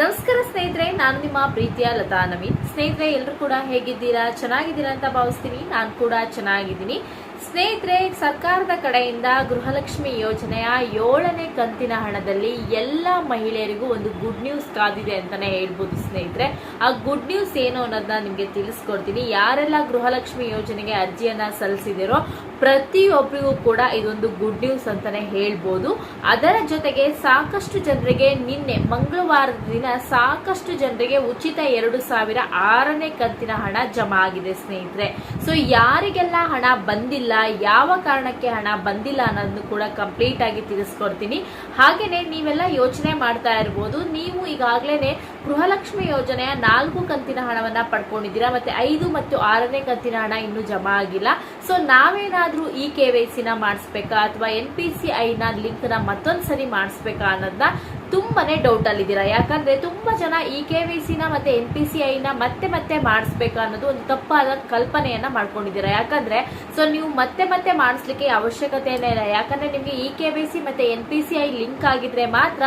ನಮಸ್ಕಾರ ಸ್ನೇಹಿತರೆ, ನಾನು ನಿಮ್ಮ ಪ್ರೀತಿಯ ಲತಾ ನವೀನ್. ಸ್ನೇಹಿತರೆ, ಎಲ್ಲರೂ ಕೂಡ ಹೇಗಿದ್ದೀರಾ? ಚೆನ್ನಾಗಿದ್ದೀರಾ ಅಂತ ಭಾವಿಸ್ತೀನಿ. ನಾನು ಕೂಡ ಚೆನ್ನಾಗಿದ್ದೀನಿ. ಸ್ನೇಹಿತರೆ, ಸರ್ಕಾರದ ಕಡೆಯಿಂದ ಗೃಹಲಕ್ಷ್ಮಿ ಯೋಜನೆಯ ಏಳನೇ ಕಂತಿನ ಹಣದಲ್ಲಿ ಎಲ್ಲ ಮಹಿಳೆಯರಿಗೂ ಒಂದು ಗುಡ್ ನ್ಯೂಸ್ ಕಾದಿದೆ ಅಂತಾನೆ ಹೇಳ್ಬೋದು ಸ್ನೇಹಿತರೆ. ಆ ಗುಡ್ ನ್ಯೂಸ್ ಏನು ಅನ್ನೋದನ್ನ ನಿಮಗೆ ತಿಳಿಸ್ಕೊಡ್ತೀನಿ. ಯಾರೆಲ್ಲ ಗೃಹಲಕ್ಷ್ಮಿ ಯೋಜನೆಗೆ ಅರ್ಜಿಯನ್ನ ಸಲ್ಲಿಸಿದಿರೋ ಪ್ರತಿಯೊಬ್ಬರಿಗೂ ಕೂಡ ಇದೊಂದು ಗುಡ್ ನ್ಯೂಸ್ ಅಂತಾನೆ ಹೇಳ್ಬೋದು. ಅದರ ಜೊತೆಗೆ ಸಾಕಷ್ಟು ಜನರಿಗೆ ನಿನ್ನೆ ಮಂಗಳವಾರದ ದಿನ ಸಾಕಷ್ಟು ಜನರಿಗೆ ಉಚಿತ ಎರಡು ಸಾವಿರ ಆರನೇ ಕಂತಿನ ಹಣ ಜಮಾ ಆಗಿದೆ ಸ್ನೇಹಿತರೆ. ಸೊ ಯಾರಿಗೆಲ್ಲ ಹಣ ಬಂದಿಲ್ಲ, ಯಾವ ಕಾರಣಕ್ಕೆ ಹಣ ಬಂದಿಲ್ಲ ಅನ್ನೋದನ್ನು ಕೂಡ ಕಂಪ್ಲೀಟ್ ಆಗಿ ತಿಳಿಸ್ಕೊಡ್ತೀನಿ. ಹಾಗೆಯೇ ನೀವೆಲ್ಲ ಯೋಚನೆ ಮಾಡ್ತಾ ಇರ್ಬೋದು. ನೀವು ಈಗಾಗಲೇ ಗೃಹಲಕ್ಷ್ಮಿ ಯೋಜನೆಯ ನಾಲ್ಕು ಕಂತಿನ ಹಣವನ್ನ ಪಡ್ಕೊಂಡಿದ್ದೀರಾ, ಮತ್ತೆ ಐದು ಮತ್ತು ಆರನೇ ಕಂತಿನ ಹಣ ಇನ್ನೂ ಜಮಾ ಆಗಿಲ್ಲ. ಸೊ ನಾವೇನಾದ್ರೂ ಈ ಕೆ ವೈ ಸಿನ ಮಾಡಿಸ್ಬೇಕಾ ಅಥವಾ ಎನ್ ಪಿ ಸಿ ಐನ ಲಿಂಕ್ ಮತ್ತೊಂದು ಸರಿ ಮಾಡಿಸ್ಬೇಕಾ ಅನ್ನೋದನ್ನ ತುಂಬಾನೇ ಡೌಟ್ ಯಾಕಂದರೆ ಯಾಕಂದ್ರೆ ತುಂಬಾ ಜನ ಇ ಕೆ ವೈ ಸಿನ ಮತ್ತೆ ಎನ್ ಪಿ ಸಿ ಐನ ಮತ್ತೆ ಮತ್ತೆ ಮಾಡಿಸ್ಬೇಕಾ ಅನ್ನೋದು ಒಂದು ತಪ್ಪಾದ ಕಲ್ಪನೆಯನ್ನ ಮಾಡ್ಕೊಂಡಿದ್ದೀರಾ? ಯಾಕಂದ್ರೆ ಸೊ ನೀವು ಮತ್ತೆ ಮತ್ತೆ ಮಾಡಿಸ್ಲಿಕ್ಕೆ ಅವಶ್ಯಕತೆಯೇ ಇಲ್ಲ. ಯಾಕಂದ್ರೆ ನಿಮಗೆ ಇ ಕೆ ವೈ ಸಿ ಮತ್ತೆ N P C I link ಆಗಿದ್ರೆ ಮಾತ್ರ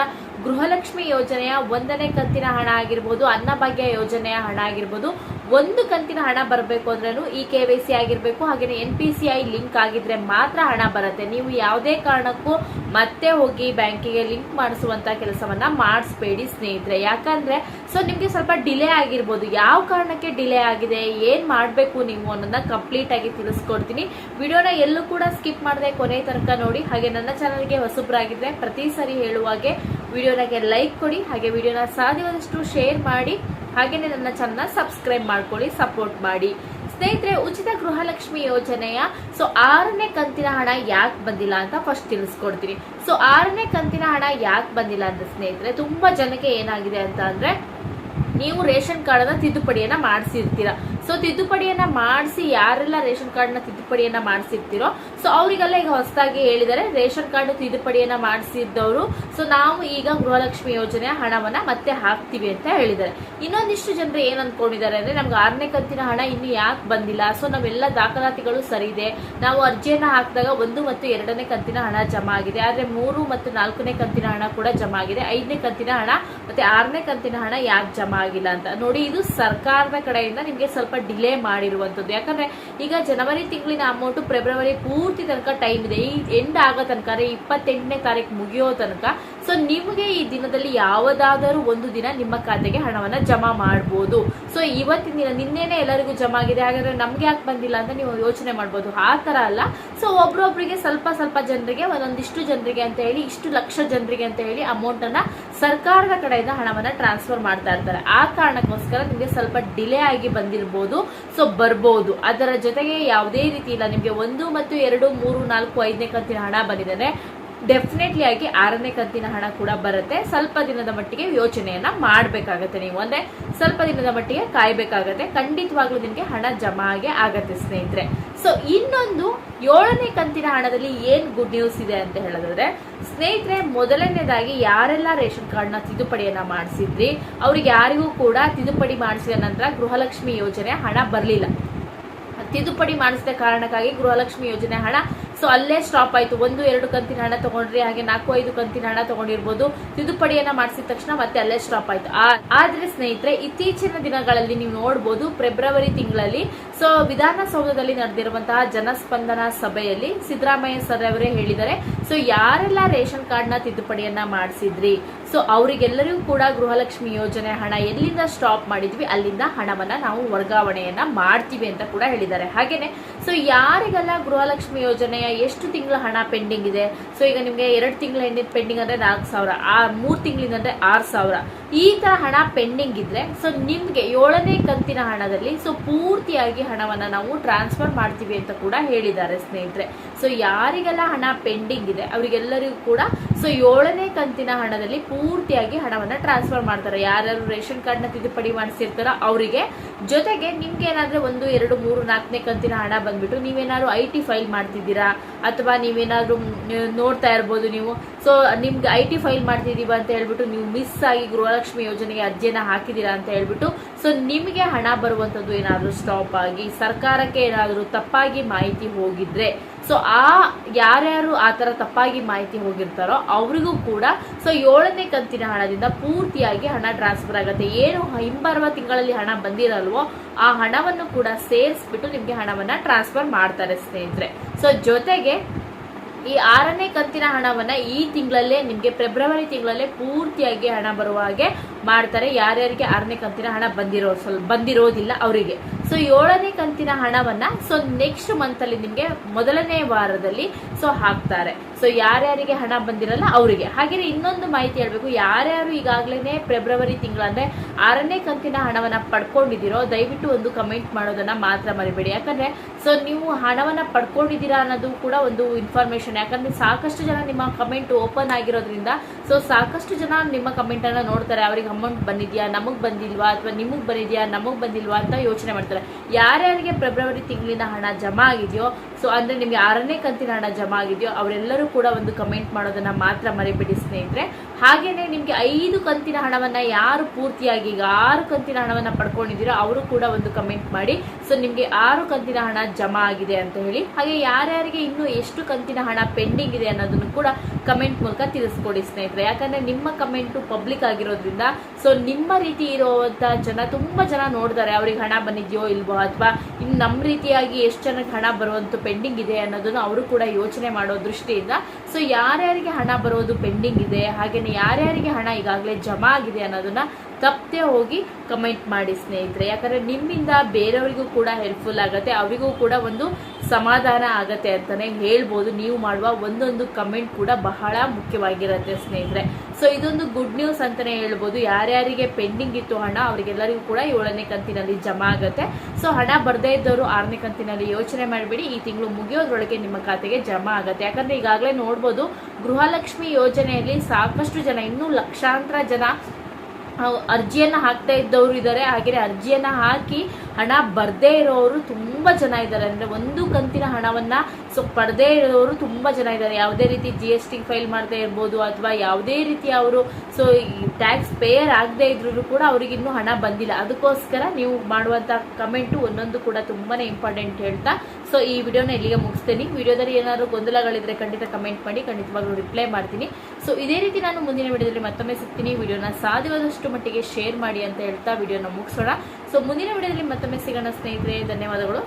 ಗೃಹಲಕ್ಷ್ಮಿ ಯೋಜನೆಯ ಒಂದನೇ ಕಂತಿನ ಹಣ ಆಗಿರ್ಬೋದು, ಅನ್ನಭಾಗ್ಯ ಯೋಜನೆಯ ಹಣ ಆಗಿರ್ಬೋದು ಒಂದು ಕಂತಿನ ಹಣ ಬರಬೇಕು ಅಂದ್ರೂ ಈ ಕೆ ವೈ ಸಿ ಆಗಿರ್ಬೇಕು ಹಾಗೆಯೇ N P C I link ಆಗಿದ್ರೆ ಮಾತ್ರ ಹಣ ಬರುತ್ತೆ. ನೀವು ಯಾವುದೇ ಕಾರಣಕ್ಕೂ ಮತ್ತೆ ಹೋಗಿ ಬ್ಯಾಂಕಿಗೆ ಲಿಂಕ್ ಮಾಡಿಸುವಂತ ಕೆಲಸವನ್ನ ಮಾಡಿಸ್ಬೇಡಿ ಸ್ನೇಹಿತರೆ. ಯಾಕಂದ್ರೆ, ಸೊ ನಿಮ್ಗೆ ಸ್ವಲ್ಪ ಡಿಲೇ ಆಗಿರ್ಬೋದು. ಯಾವ ಕಾರಣಕ್ಕೆ ಡಿಲೇ ಆಗಿದೆ, ಏನ್ ಮಾಡಬೇಕು ನೀವು ಅನ್ನೋದನ್ನ ಕಂಪ್ಲೀಟ್ ಆಗಿ ತಿಳಿಸ್ಕೊಡ್ತೀನಿ. ವಿಡಿಯೋನ ಎಲ್ಲೂ ಕೂಡ ಸ್ಕಿಪ್ ಮಾಡದೆ ಕೊನೆ ತನಕ ನೋಡಿ. ಹಾಗೆ ನನ್ನ ಚಾನಲ್ಗೆ ಹೊಸಬ್ರಾಗಿದ್ರೆ ಪ್ರತಿ ಸರಿ ಹೇಳುವಾಗೆ ವಿಡಿಯೋನಾಗೆ ಲೈಕ್ ಕೊಡಿ, ಹಾಗೆ ವಿಡಿಯೋನ ಸಾಧ್ಯವಾದಷ್ಟು ಶೇರ್ ಮಾಡಿ ಹಾಗೆಯೇ ನನ್ನ ಚಾನಲ್ ಸಬ್ಸ್ಕ್ರೈಬ್ ಮಾಡ್ಕೊಳ್ಳಿ ಸಪೋರ್ಟ್ ಮಾಡಿ. ಸ್ನೇಹಿತರೆ, ಉಚಿತ ಗೃಹಲಕ್ಷ್ಮಿ ಯೋಜನೆಯ ಸೊ ಆರನೇ ಕಂತಿನ ಹಣ ಯಾಕೆ ಬಂದಿಲ್ಲ ಅಂತ ಫಸ್ಟ್ ತಿಳಿಸ್ಕೊಡ್ತೀನಿ. ಸೊ ಆರನೇ ಕಂತಿನ ಹಣ ಯಾಕೆ ಬಂದಿಲ್ಲ ಅಂತ ಸ್ನೇಹಿತರೆ, ತುಂಬಾ ಜನಕ್ಕೆ ಏನಾಗಿದೆ ಅಂತ ಅಂದ್ರೆ, ನೀವು ರೇಷನ್ ಕಾರ್ಡ್ ತಿದ್ದುಪಡಿಯನ್ನ ಮಾಡಿಸಿರ್ತೀರಾ. ಸೊ ತಿದ್ದುಪಡಿಯನ್ನ ಮಾಡಿಸಿ ಯಾರೆಲ್ಲ ರೇಷನ್ ಕಾರ್ಡ್ನ ತಿದ್ದುಪಡಿಯನ್ನ ಮಾಡಿಸಿರ್ತೀರೋ ಸೊ ಅವರಿಗೆಲ್ಲ ಈಗ ಹೊಸದಾಗಿ ಹೇಳಿದರೆ ರೇಷನ್ ಕಾರ್ಡ್ ತಿದ್ದುಪಡಿಯನ್ನ ಮಾಡಿಸಿದ್ದವರು. ಸೊ ನಾವು ಈಗ ಗೃಹಲಕ್ಷ್ಮಿ ಯೋಜನೆಯ ಹಣವನ್ನ ಮತ್ತೆ ಹಾಕ್ತಿವಿ ಅಂತ ಹೇಳಿದ್ದಾರೆ. ಇನ್ನೊಂದಿಷ್ಟು ಜನರು ಏನ್ ಅನ್ಕೊಂಡಿದ್ದಾರೆ ಅಂದ್ರೆ, ನಮ್ಗೆ ಆರನೇ ಕಂತಿನ ಹಣ ಇನ್ನು ಯಾಕೆ ಬಂದಿಲ್ಲ? ಸೊ ನಾವೆಲ್ಲ ದಾಖಲಾತಿಗಳು ಸರಿ ಇದೆ ನಾವು ಅರ್ಜಿಯನ್ನ ಹಾಕಿದಾಗ ಒಂದು ಮತ್ತು ಎರಡನೇ ಕಂತಿನ ಹಣ ಜಮಾ ಆಗಿದೆ. ಆದ್ರೆ ಮೂರು ಮತ್ತು ನಾಲ್ಕನೇ ಕಂತಿನ ಹಣ ಕೂಡ ಜಮಾ ಆಗಿದೆ. ಐದನೇ ಕಂತಿನ ಹಣ ಮತ್ತೆ ಆರನೇ ಕಂತಿನ ಹಣ ಯಾಕೆ ಜಮಾ ಆಗಿಲ್ಲ ಅಂತ. ನೋಡಿ, ಇದು ಸರ್ಕಾರದ ಕಡೆಯಿಂದ ನಿಮ್ಗೆ ಸ್ವಲ್ಪ ಡಿಲೇ ಮಾಡಿರುವಂತದ್ದು ಯಾಕಂದ್ರೆ ಈಗ ಜನವರಿ ತಿಂಗಳಿನ ಅಮೌಂಟು ಫೆಬ್ರವರಿ ಪೂರ್ತಿ ತನಕ ಟೈಮ್ ಇದೆ. ಈ ಎಂಡ್ ಆಗೋ ತನಕ ಅಂದರೆ ಇಪ್ಪತ್ತೆಂಟನೇ ತಾರೀಕು ಮುಗಿಯೋ ತನಕ ಸೊ ನಿಮಗೆ ಈ ದಿನದಲ್ಲಿ ಯಾವುದಾದರೂ ಒಂದು ದಿನ ನಿಮ್ಮ ಖಾತೆಗೆ ಹಣವನ್ನ ಜಮಾ ಮಾಡಬಹುದು ಸೊ ಇವತ್ತಿನ ದಿನ ನಿನ್ನೆನೆ ಎಲ್ಲರಿಗೂ ಜಮಾ ಆಗಿದೆ. ಹಾಗಾದ್ರೆ ನಮ್ಗೆ ಯಾಕೆ ಬಂದಿಲ್ಲ ಅಂತ ನೀವು ಯೋಚನೆ ಮಾಡ್ಬೋದು. ಆ ಥರ ಅಲ್ಲ. ಸೊ ಒಬ್ರೊಬ್ರಿಗೆ ಸ್ವಲ್ಪ ಸ್ವಲ್ಪ ಜನರಿಗೆ, ಒಂದೊಂದಿಷ್ಟು ಜನರಿಗೆ ಅಂತ ಹೇಳಿ, ಇಷ್ಟು ಲಕ್ಷ ಜನರಿಗೆ ಅಂತ ಹೇಳಿ ಅಮೌಂಟ್ ಅನ್ನ ಸರ್ಕಾರದ ಕಡೆಯಿಂದ ಹಣವನ್ನ ಟ್ರಾನ್ಸ್ಫರ್ ಮಾಡ್ತಾ ಇರ್ತಾರೆ. ಆ ಕಾರಣಕ್ಕೋಸ್ಕರ ನಿಮಗೆ ಸ್ವಲ್ಪ ಡಿಲೇ ಆಗಿ ಬಂದಿರಬಹುದು ಸೊ ಬರ್ಬೋದು. ಅದರ ಜೊತೆಗೆ ಯಾವುದೇ ರೀತಿ ಇಲ್ಲ. ನಿಮಗೆ ಒಂದು ಮತ್ತು ಎರಡು, ಮೂರು, ನಾಲ್ಕು, ಐದನೇ ಕಂತಿನ ಹಣ ಬಂದಿದೆ ಡೆಫಿನೆಟ್ಲಿ ಆಗಿ ಆರನೇ ಕಂತಿನ ಹಣ ಕೂಡ ಬರುತ್ತೆ. ಸ್ವಲ್ಪ ದಿನದ ಮಟ್ಟಿಗೆ ಯೋಚನೆಯನ್ನ ಮಾಡಬೇಕಾಗತ್ತೆ ನೀವು. ಅಂದ್ರೆ ಸ್ವಲ್ಪ ದಿನದ ಮಟ್ಟಿಗೆ ಕಾಯ್ಬೇಕಾಗತ್ತೆ. ಖಂಡಿತವಾಗ್ಲೂ ನಿಮಗೆ ಹಣ ಜಮಾ ಆಗುತ್ತೆ ಸ್ನೇಹಿತರೆ. ಸೊ ಇನ್ನೊಂದು ಏಳನೇ ಕಂತಿನ ಹಣದಲ್ಲಿ ಏನ್ ಗುಡ್ ನ್ಯೂಸ್ ಇದೆ ಅಂತ ಹೇಳಿದ್ರೆ ಸ್ನೇಹಿತರೆ ಮೊದಲನೇದಾಗಿ ಯಾರೆಲ್ಲ ರೇಷನ್ ಕಾರ್ಡ್ನ ತಿದ್ದುಪಡಿಯನ್ನ ಮಾಡಿಸಿದ್ರಿ, ಅವ್ರಿಗೆ ಯಾರಿಗೂ ಕೂಡ ತಿದ್ದುಪಡಿ ಮಾಡಿಸಿದ ನಂತರ ಗೃಹಲಕ್ಷ್ಮಿ ಯೋಜನೆ ಹಣ ಬರಲಿಲ್ಲ. ತಿದ್ದುಪಡಿ ಮಾಡಿಸಿದ ಕಾರಣಕ್ಕಾಗಿ ಗೃಹಲಕ್ಷ್ಮಿ ಯೋಜನೆ ಹಣ ಸೊ ಅಲ್ಲೇ ಸ್ಟಾಪ್ ಆಯ್ತು. ಒಂದು, ಎರಡು ಕಂತಿನ ಹಣ ತಗೊಂಡ್ರಿ ಹಾಗೆ ನಾಲ್ಕು, ಐದು ಕಂತಿನ ಹಣ ತಗೊಂಡಿರ್ಬೋದು. ತಿದ್ದುಪಡಿಯನ್ನ ಮಾಡಿಸಿದ ತಕ್ಷಣ ಮತ್ತೆ ಅಲ್ಲೇ ಸ್ಟಾಪ್ ಆಯ್ತು. ಆದ್ರೆ ಸ್ನೇಹಿತರೆ, ಇತ್ತೀಚಿನ ದಿನಗಳಲ್ಲಿ ನೀವು ನೋಡಬಹುದು ಫೆಬ್ರವರಿ ತಿಂಗಳಲ್ಲಿ ಸೊ ವಿಧಾನಸೌಧದಲ್ಲಿ ನಡೆದಿರುವಂತಹ ಜನಸ್ಪಂದನ ಸಭೆಯಲ್ಲಿ ಸಿದ್ದರಾಮಯ್ಯ ಸರ್ ಅವರೇ ಹೇಳಿದ್ದಾರೆ. ಸೊ ಯಾರೆಲ್ಲ ರೇಷನ್ ಕಾರ್ಡ್ನ ತಿದ್ದುಪಡಿಯನ್ನ ಮಾಡಿಸಿದ್ರಿ? ಸೊ ಅವರಿಗೆಲ್ಲರಿಗೂ ಕೂಡ ಗೃಹಲಕ್ಷ್ಮಿ ಯೋಜನೆ ಹಣ ಎಲ್ಲಿಂದ ಸ್ಟಾಪ್ ಮಾಡಿದ್ವಿ, ಅಲ್ಲಿಂದ ಹಣವನ್ನ ನಾವು ವರ್ಗಾವಣೆಯನ್ನ ಮಾಡ್ತೀವಿ ಅಂತ ಕೂಡ ಹೇಳಿದ್ದಾರೆ. ಹಾಗೆಯೇ ಸೊ ಯಾರಿಗೆಲ್ಲ ಗೃಹಲಕ್ಷ್ಮಿ ಯೋಜನೆಯ ಎಷ್ಟು ತಿಂಗಳ ಹಣ ಪೆಂಡಿಂಗ್ ಇದೆ? ಸೊ ಈಗ ನಿಮಗೆ ಎರಡು ತಿಂಗಳ ಹೆಣ್ಣಿನ ಪೆಂಡಿಂಗ್ ಅಂದ್ರೆ ನಾಲ್ಕು ಸಾವಿರ, ಆ ಮೂರು ತಿಂಗಳಿಂದ ಅಂದ್ರೆ ಆರು ಸಾವಿರ. ಈ ತರ ಹಣ ಪೆಂಡಿಂಗ್ ಇದ್ರೆ ಸೊ ನಿಮಗೆ ಏಳನೇ ಕಂತಿನ ಹಣದಲ್ಲಿ ಸೊ ಪೂರ್ತಿಯಾಗಿ ಹಣವನ್ನ ನಾವು ಟ್ರಾನ್ಸ್ಫರ್ ಮಾಡ್ತೀವಿ ಅಂತ ಕೂಡ ಹೇಳಿದ್ದಾರೆ ಸ್ನೇಹಿತರೆ. ಸೊ ಯಾರಿಗೆಲ್ಲ ಹಣ ಪೆಂಡಿಂಗ್ ಇದೆ ಅವರಿಗೆಲ್ಲರಿಗೂ ಕೂಡ ಸೊ ಏಳನೇ ಕಂತಿನ ಹಣದಲ್ಲಿ ಪೂರ್ತಿಯಾಗಿ ಹಣವನ್ನು ಟ್ರಾನ್ಸ್ಫರ್ ಮಾಡ್ತಾರೆ. ಯಾರ್ಯಾರು ರೇಷನ್ ಕಾರ್ಡ್ನ ತಿದ್ದುಪಡಿ ಮಾಡಿಸಿರ್ತಾರೋ ಅವರಿಗೆ. ಜೊತೆಗೆ ನಿಮ್ಗೆ ಏನಾದ್ರೆ ಒಂದು ಎರಡು ಮೂರು ನಾಲ್ಕನೇ ಕಂತಿನ ಹಣ ಬಂದ್ಬಿಟ್ಟು ನೀವೇನಾದ್ರು ಐ ಟಿ ಫೈಲ್ ಮಾಡ್ತಿದ್ದೀರಾ? ಅಥವಾ ನೀವೇನಾದ್ರು ನೋಡ್ತಾ ಇರ್ಬೋದು ನೀವು. ಸೊ ನಿಮ್ಗೆ ಐ ಟಿ ಫೈಲ್ ಮಾಡ್ತಿದ್ದೀವ ಅಂತ ಹೇಳ್ಬಿಟ್ಟು ನೀವು ಮಿಸ್ ಆಗಿ ಗೃಹಲಕ್ಷ್ಮಿ ಯೋಜನೆಗೆ ಅರ್ಜಿಯನ್ನ ಹಾಕಿದ್ದೀರಾ ಅಂತ ಹೇಳ್ಬಿಟ್ಟು ಸೊ ನಿಮಗೆ ಹಣ ಬರುವಂತದ್ದು ಏನಾದ್ರೂ ಸ್ಟಾಪ್ ಆಗಿ ಸರ್ಕಾರಕ್ಕೆ ಏನಾದರೂ ತಪ್ಪಾಗಿ ಮಾಹಿತಿ ಹೋಗಿದ್ರೆ ಸೊ ಆ ಯಾರ್ಯಾರು ಆ ಥರ ತಪ್ಪಾಗಿ ಮಾಹಿತಿ ಹೋಗಿರ್ತಾರೋ ಅವರಿಗೂ ಕೂಡ ಸೊ ಏಳನೇ ಕಂತಿನ ಹಣದಿಂದ ಪೂರ್ತಿಯಾಗಿ ಹಣ ಟ್ರಾನ್ಸ್ಫರ್ ಆಗುತ್ತೆ. ಏನು ಹಿಂಬರುವ ತಿಂಗಳಲ್ಲಿ ಹಣ ಬಂದಿರಲ್ವೋ, ಆ ಹಣವನ್ನು ಕೂಡ ಸೇರಿಸ್ಬಿಟ್ಟು ನಿಮಗೆ ಹಣವನ್ನ ಟ್ರಾನ್ಸ್ಫರ್ ಮಾಡ್ತಾರೆ ಸ್ನೇಹಿತರೆ. ಸೊ ಜೊತೆಗೆ ಈ ಆರನೇ ಕಂತಿನ ಹಣವನ್ನ ಈ ತಿಂಗಳಲ್ಲೇ, ನಿಮಗೆ ಫೆಬ್ರವರಿ ತಿಂಗಳಲ್ಲೇ ಪೂರ್ತಿಯಾಗಿ ಹಣ ಬರುವ ಹಾಗೆ ಮಾಡ್ತಾರೆ. ಯಾರ್ಯಾರಿಗೆ ಆರನೇ ಕಂತಿನ ಹಣ ಬಂದಿರೋ ಸ್ವಲ್ಪ ಬಂದಿರೋದಿಲ್ಲ ಅವರಿಗೆ. ಸೊ ಏಳನೇ ಕಂತಿನ ಹಣವನ್ನ ಸೊ ನೆಕ್ಸ್ಟ್ ಮಂತ್ ಅಲ್ಲಿ ನಿಮಗೆ ಮೊದಲನೇ ವಾರದಲ್ಲಿ ಸೊ ಹಾಕ್ತಾರೆ. ಸೊ ಯಾರ್ಯಾರಿಗೆ ಹಣ ಬಂದಿರಲ್ಲ ಅವರಿಗೆ. ಹಾಗೆ ಇನ್ನೊಂದು ಮಾಹಿತಿ ಹೇಳ್ಬೇಕು. ಯಾರ್ಯಾರು ಈಗಾಗಲೇ ಫೆಬ್ರವರಿ ತಿಂಗಳ ಅಂದ್ರೆ ಆರನೇ ಕಂತಿನ ಹಣವನ್ನ ಪಡ್ಕೊಂಡಿದ್ದೀರೋ, ದಯವಿಟ್ಟು ಒಂದು ಕಮೆಂಟ್ ಮಾಡೋದನ್ನ ಮಾತ್ರ ಮರಿಬೇಡಿ. ಯಾಕಂದ್ರೆ ಸೊ ನೀವು ಹಣವನ್ನ ಪಡ್ಕೊಂಡಿದ್ದೀರಾ ಅನ್ನೋದು ಕೂಡ ಒಂದು ಇನ್ಫಾರ್ಮೇಶನ್ ಯಾಕಂದ್ರೆ ಸಾಕಷ್ಟು ಜನ ನಿಮ್ಮ ಕಮೆಂಟ್ ಓಪನ್ ಆಗಿರೋದ್ರಿಂದ ಸೊ ಸಾಕಷ್ಟು ಜನ ನಿಮ್ಮ ಕಮೆಂಟ್ ಅನ್ನ ನೋಡ್ತಾರೆ. ಅವ್ರಿಗೆ ಅಮೌಂಟ್ ಬಂದಿದ್ಯಾ, ನಮಗ್ ಬಂದಿಲ್ವಾ, ಅಥವಾ ನಿಮಗ್ ಬಂದಿದ್ಯಾ, ನಮಗ್ ಬಂದಿಲ್ವಾ ಅಂತ ಯೋಚನೆ ಮಾಡ್ತಾರೆ. ಯಾರ್ಯಾರಿಗೆ ಫೆಬ್ರವರಿ ತಿಂಗಳಿನ ಹಣ ಜಮಾ ಆಗಿದೆಯೋ ಸೊ ಅಂದ್ರೆ ನಿಮ್ಗೆ ಆರನೇ ಕಂತಿನ ಹಣ ಜಮಾ ಆಗಿದೆಯೋ, ಅವರೆಲ್ಲರೂ ಕೂಡ ಒಂದು ಕಮೆಂಟ್ ಮಾಡೋದನ್ನ ಮಾತ್ರ ಮರಿಬೇಡಿ ಸ್ನೇಹಿತರೆ. ಹಾಗೇನೆ ನಿಮ್ಗೆ ಐದು ಕಂತಿನ ಹಣವನ್ನ ಯಾರು ಪೂರ್ತಿಯಾಗಿ ಈಗ ಆರು ಕಂತಿನ ಹಣವನ್ನ ಪಡ್ಕೊಂಡಿದ್ದೀರೋ, ಅವರು ಕೂಡ ಒಂದು ಕಮೆಂಟ್ ಮಾಡಿ ಸೊ ನಿಮ್ಗೆ ಆರು ಕಂತಿನ ಹಣ ಜಮಾ ಆಗಿದೆ ಅಂತ ಹೇಳಿ. ಹಾಗೆ ಯಾರ್ಯಾರಿಗೆ ಇನ್ನು ಎಷ್ಟು ಕಂತಿನ ಹಣ ಪೆಂಡಿಂಗ್ ಇದೆ ಅನ್ನೋದನ್ನು ಕೂಡ ಕಮೆಂಟ್ ಮೂಲಕ ತಿಳಿಸ್ಕೊಡಿ ಸ್ನೇಹಿತರೆ. ಯಾಕಂದ್ರೆ ನಿಮ್ಮ ಕಮೆಂಟ್ ಪಬ್ಲಿಕ್ ಆಗಿರೋದ್ರಿಂದ ಸೊ ನಿಮ್ಮ ರೀತಿ ಇರುವಂತ ಜನ, ತುಂಬಾ ಜನ ನೋಡ್ತಾರೆ, ಅವ್ರಿಗೆ ಹಣ ಬಂದಿದೆಯೋ ಇಲ್ವೋ, ಅಥವಾ ಇನ್ನು ನಮ್ಮ ರೀತಿಯಾಗಿ ಎಷ್ಟು ಜನಕ್ಕೆ ಹಣ ಬರುವಂತ ಪೆಂಡಿಂಗ್ ಇದೆ ಅನ್ನೋದನ್ನು ಅವರು ಕೂಡ ಯೋಚನೆ ಮಾಡೋ ದೃಷ್ಟಿಯಿಂದ. ಸೊ ಯಾರ್ಯಾರಿಗೆ ಹಣ ಬರೋದು ಪೆಂಡಿಂಗ್ ಇದೆ, ಹಾಗೇನೆ ಯಾರ್ಯಾರಿಗೆ ಹಣ ಈಗಾಗಲೇ ಜಮಾ ಆಗಿದೆ ಅನ್ನೋದನ್ನ ತಪ್ಪದೆ ಹೋಗಿ ಕಮೆಂಟ್ ಮಾಡಿ ಸ್ನೇಹಿತರೆ. ಯಾಕಂದ್ರೆ ನಿಮ್ಮಿಂದ ಬೇರೆಯವರಿಗೂ ಕೂಡ ಹೆಲ್ಪ್ಫುಲ್ ಆಗುತ್ತೆ, ಅವರಿಗೂ ಕೂಡ ಒಂದು ಸಮಾಧಾನ ಆಗತ್ತೆ ಅಂತಾನೆ ಹೇಳ್ಬೋದು. ನೀವು ಮಾಡುವ ಒಂದೊಂದು ಕಮೆಂಟ್ ಕೂಡ ಬಹಳ ಮುಖ್ಯವಾಗಿರುತ್ತೆ ಸ್ನೇಹಿತರೆ. ಸೊ ಇದೊಂದು ಗುಡ್ ನ್ಯೂಸ್ ಅಂತಾನೆ ಹೇಳ್ಬೋದು. ಯಾರ್ಯಾರಿಗೆ ಪೆಂಡಿಂಗ್ ಇತ್ತು ಹಣ, ಅವರಿಗೆಲ್ಲರಿಗೂ ಕೂಡ ಏಳನೇ ಕಂತಿನಲ್ಲಿ ಜಮಾ ಆಗುತ್ತೆ. ಸೊ ಹಣ ಬರದೇ ಇದ್ದವರು ಆರನೇ ಕಂತಿನಲ್ಲಿ ಯೋಚನೆ ಮಾಡಬೇಡಿ. ಈ ತಿಂಗಳು ಮುಗಿಯೋದ್ರೊಳಗೆ ನಿಮ್ಮ ಖಾತೆಗೆ ಜಮಾ ಆಗುತ್ತೆ. ಯಾಕಂದ್ರೆ ಈಗಾಗಲೇ ನೋಡ್ಬೋದು, ಗೃಹಲಕ್ಷ್ಮಿ ಯೋಜನೆಯಲ್ಲಿ ಸಾಕಷ್ಟು ಜನ, ಇನ್ನೂ ಲಕ್ಷಾಂತರ ಜನ ಅರ್ಜಿಯನ್ನು ಅರ್ಜಿಯನ್ನ ಹಾಕ್ತಾ ಇದ್ದವರು ಇದ್ದಾರೆ ಹಾಗೆ ಅರ್ಜಿಯನ್ನು ಹಾಕಿ ಹಣ ಬರದೇ ಇರೋರು ತುಂಬ ಜನ ಇದ್ದಾರೆ. ಅಂದರೆ ಒಂದು ಕಂತಿನ ಹಣವನ್ನು ಸೊ ಪಡೆದೇ ಇರೋರು ತುಂಬ ಜನ ಇದ್ದಾರೆ. ಯಾವುದೇ ರೀತಿ ಜಿ ಎಸ್ ಟಿ ಫೈಲ್ ಮಾಡದೇ ಇರ್ಬೋದು ಅಥವಾ ಯಾವುದೇ ರೀತಿ ಅವರು ಸೊ ಟ್ಯಾಕ್ಸ್ ಪೇಯರ್ ಆಗದೆ ಇದ್ರೂ ಕೂಡ ಅವ್ರಿಗೆ ಇನ್ನೂ ಹಣ ಬಂದಿಲ್ಲ. ಅದಕ್ಕೋಸ್ಕರ ನೀವು ಮಾಡುವಂಥ ಕಮೆಂಟು ಒಂದೊಂದು ಕೂಡ ತುಂಬಾ ಇಂಪಾರ್ಟೆಂಟ್ ಹೇಳ್ತಾ. ಸೊ ಈ ವಿಡಿಯೋನ ಇಲ್ಲಿಗೆ ಮುಗಿಸ್ತೀನಿ. ವಿಡಿಯೋದಲ್ಲಿ ಏನಾದರೂ ಗೊಂದಲಗಳಿದ್ರೆ ಖಂಡಿತ ಕಮೆಂಟ್ ಮಾಡಿ, ಖಂಡಿತವಾಗ್ಲೂ ರಿಪ್ಲೈ ಮಾಡ್ತೀನಿ. ಸೊ ಇದೇ ರೀತಿ ನಾನು ಮುಂದಿನ ವಿಡಿಯೋದಲ್ಲಿ ಮತ್ತೊಮ್ಮೆ ಸಿಗ್ತೀನಿ. ವಿಡಿಯೋನ ಸಾಧ್ಯವಾದಷ್ಟು ಮಟ್ಟಿಗೆ ಶೇರ್ ಮಾಡಿ ಅಂತ ಹೇಳ್ತಾ ವಿಡಿಯೋನ ಮುಗಿಸೋಣ. ಸೊ ಮುಂದಿನ ವಿಡಿಯೋದಲ್ಲಿ ಮತ್ತೊಮ್ಮೆ ಸಿಗೋಣ ಸ್ನೇಹಿತರೆ ಧನ್ಯವಾದಗಳು.